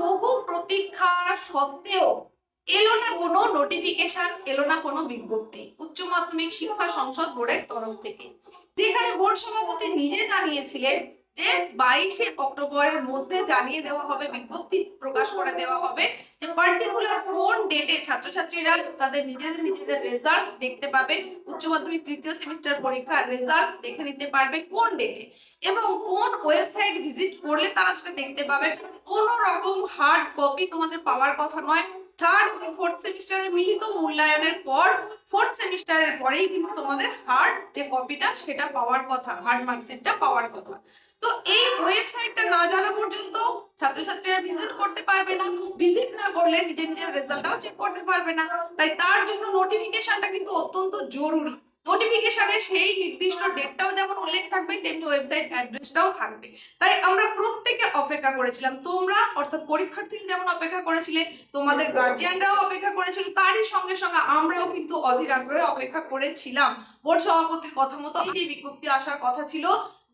বহু প্রতীক্ষা সত্ত্বেও এলো না কোনো নোটিফিকেশন এলো না কোনো বিজ্ঞপ্তি। উচ্চ মাধ্যমিক শিক্ষা সংসদ বোর্ডের তরফ থেকে। যেখানে বোর্ড সভাপতি নিজে জানিয়েছিলেন যে বাইশে অক্টোবরের মধ্যে জানিয়ে দেওয়া হবে, বিজ্ঞপ্তি প্রকাশ করে দেওয়া হবে যে পার্টিকুলার ডেটে ছাত্রছাত্রীরা তাদের নিজেদের নিজেদের রেজাল্ট দেখতে পাবে। উচ্চ মাধ্যমিক তৃতীয় সেমিস্টার পরীক্ষার রেজাল্ট দেখে নিতে পারবে কোন ডেটে এবং কোন ওয়েবসাইট ভিজিট করলে তারা সেটা দেখতে পাবে। কোনো রকম হার্ড কপি তোমাদের পাওয়ার কথা নয়। থার্ড এবং ফোর্থ সেমিস্টারের মিলিত মূল্যায়নের পর ফোর্থ সেমিস্টারের পরেই কিন্তু তোমাদের হার্ড যে কপিটা সেটা পাওয়ার কথা হার্ড মার্কশিটটা পাওয়ার কথা। তো এই ওয়েবসাইটটা না জানা পর্যন্ত ছাত্রছাত্রীরা ভিজিট করতে পারবে না। ভিজিট না করলে নিজের নিজের রেজাল্টটাও চেক করতে পারবে না। তাই তার জন্য নোটিফিকেশনটা কিন্তু অত্যন্ত জরুরি। নোটিফিকেশনে সেই নির্দিষ্ট ডেটটাও যেমন উল্লেখ থাকবে, তেমনি ওয়েবসাইট অ্যাড্রেসটাও থাকবে। তাই আমরা প্রত্যেকে অপেক্ষা করেছিলাম। তোমরা, অর্থাৎ পরীক্ষার্থী যেমন অপেক্ষা করেছিলে, তোমাদের গার্জিয়ানরাও অপেক্ষা করেছিল, তারই সঙ্গে সঙ্গে আমরাও কিন্তু অধীর আগ্রহে অপেক্ষা করেছিলাম। বোর্ড সভাপতির কথা মতো এই যে বিজ্ঞপ্তি আসার কথা ছিল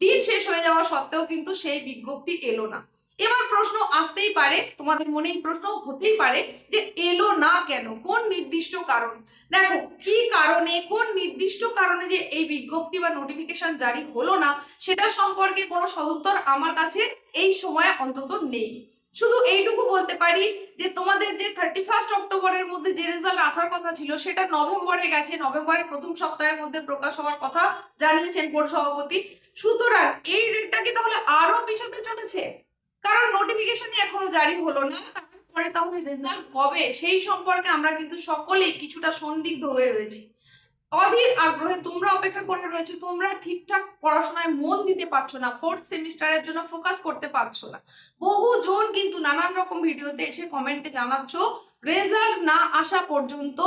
দিন শেষ হয়ে যাওয়া সত্ত্বেও কিন্তু সেই বিজ্ঞপ্তি এলো না। এবার প্রশ্ন আসতেই পারে, তোমাদের মনে এই প্রশ্ন হতেই পারে যে এলো না কেন? কোন নির্দিষ্ট কারণ? দেখো, কি কারণে, কোন নির্দিষ্ট কারণে যে এই বিজ্ঞপ্তি বা নোটিফিকেশন জারি হলো না, সেটা সম্পর্কে কোনো সদুত্তর আমার কাছে এই সময় অন্তত নেই। শুধু এইটুকু বলতে পারি যে তোমাদের যে থার্টি ফার্স্ট অক্টোবরের মধ্যে যে রেজাল্ট আসার কথা ছিল, সেটা নভেম্বরে গেছে। নভেম্বরের প্রথম সপ্তাহের মধ্যে প্রকাশ হওয়ার কথা জানিয়েছেন বোর্ড সভাপতি। সুতরাং এই ডেটটা কি তাহলে আরও পিছাতে চলেছে? কারণ নোটিফিকেশনই এখনও জারি হলো না। তারপরে তাহলে রেজাল্ট কবে? সেই সম্পর্কে আমরা কিন্তু সকলেই কিছুটা সন্দিগ্ধ হয়ে রয়েছি। অধীর আগ্রহে তোমরা অপেক্ষা করে রয়েছে, তোমরা ঠিকঠাক পড়াশোনায় মন দিতে পারছ না ফোর্থ সেমিস্টারের জন্য ফোকাস করতে পারছ না। বহুজন কিন্তু নানান রকম ভিডিওতে এসে কমেন্টে জানাচ্ছ রেজাল্ট না আসা পর্যন্ত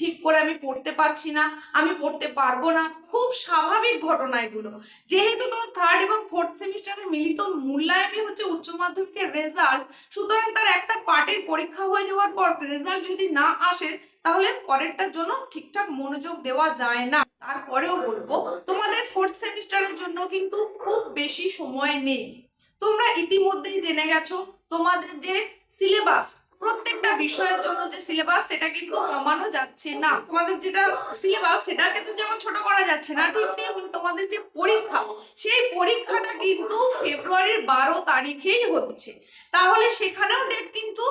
ঠিক করে আমি পড়তে পারছি না, আমি পড়তে পারব না। খুব স্বাভাবিক ঘটনা এগুলো। যেহেতু তোমার থার্ড এবং ফোর্থ সেমিস্টারের মিলিত মূল্যায়নই হচ্ছে উচ্চ মাধ্যমিকের রেজাল্ট সুতরাং তার একটা পার্টের পরীক্ষা হয়ে যাওয়ার পর রেজাল্ট যদি না আসে, তাহলে পরেরটার জন্য ঠিকঠাক মনোযোগ দেওয়া যায় না। তারপরেও বলব, তোমাদের ফোর্থ সেমিস্টারের জন্য কিন্তু খুব বেশি সময় নেই। তোমরা ইতিমধ্যেই জেনে গেছো, তোমাদের যে সিলেবাস প্রত্যেকটা বিষয়ের জন্য যে সিলেবাস সেটা কিন্তু কমানো যাচ্ছে না। তোমাদের যেটা সিলেবাস সেটা কিন্তু যেমন ছোট করা যাচ্ছে না, ঠিক তেমনি তোমাদের যে পরীক্ষা, সেই পরীক্ষাটা কিন্তু ফেব্রুয়ারির বারো তারিখেই হচ্ছে। তাহলে সেখানেও ডেট কিন্তু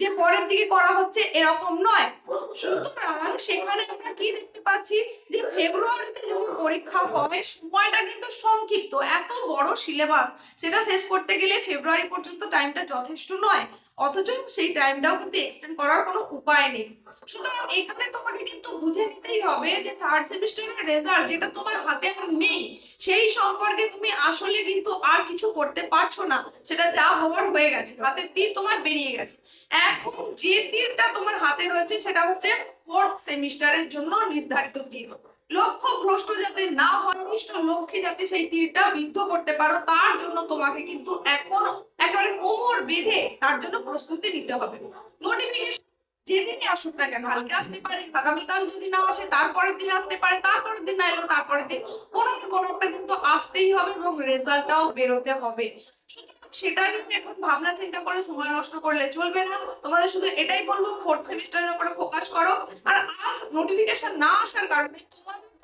যে পরের দিকে করা হচ্ছে এরকম নয়। সুতরাং সেখানে আমরা কি দেখতে পাচ্ছি? যে ফেব্রুয়ারিতে যদি পরীক্ষা হবে সময়টা কিন্তু সংক্ষিপ্ত। এত বড় সিলেবাস। সেটা শেষ করতে গেলে ফেব্রুয়ারি পর্যন্ত টাইমটা যথেষ্ট নয়। অথচ সেই টাইমটাও কিন্তু এক্সটেন্ড করার কোনো উপায় নেই। সুতরাং এখানে তোমাকে কিন্তু হবে যে থার্ড সেমিস্টারের রেজাল্ট যেটা তোমার হাতে আর নেই, সেই সম্পর্কে তুমি আসলে কিন্তু আর কিছু করতে পারছ না। সেটা যা হওয়ার হয়ে গেছে, হাতের তীর তোমার বেরিয়ে গেছে। এখন যে তীরটা তোমার হাতে রয়েছে, সেটা হচ্ছে ফোর্থ সেমিস্টারের জন্য নির্ধারিত তীর। লক্ষ্য ভ্রষ্ট যাতে না হয়, নিষ্ঠ লক্ষ্যে যাতে সেই তীরটা বিদ্ধ করতে পারো, তার জন্য তোমাকে কিন্তু এখন একেবারে কোমর বেঁধে তার জন্য প্রস্তুতি নিতে হবে। আসুক না কেন কালকে আসতে পারে, আগামীকাল যদি না আসে, তারপরের দিন আসতে পারে, তারপরের দিন না এলো, তারপরের দিন। কোনো না কোনো একটা আসতেই হবে এবং রেজাল্টটাও বেরোতে হবে। সেটা নিয়ে এখন ভাবনা চিন্তা করে সময় নষ্ট করলে চলবে না। তোমাদের শুধু এটাই বলব ফোর্থ সেমিস্টারের উপরে ফোকাস করো। আর আজ নোটিফিকেশন না আসার কারণে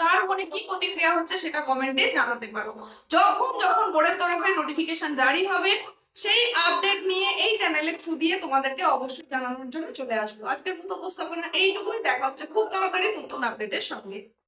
তার মনে কি প্রতিক্রিয়া হচ্ছে সেটা কমেন্টে জানাতে পারো। যখন যখন বোর্ডের তরফে নোটিফিকেশন জারি হবে, সেই আপডেট নিয়ে এই ফু দিয়ে তোমাদেরকে অবশ্যই জানানোর জন্য চলে আসব। আজকের মতো উপস্থাপনা এইটুকুই। দেখা হচ্ছে খুব তাড়াতাড়ি নতুন আপডেটের সঙ্গে।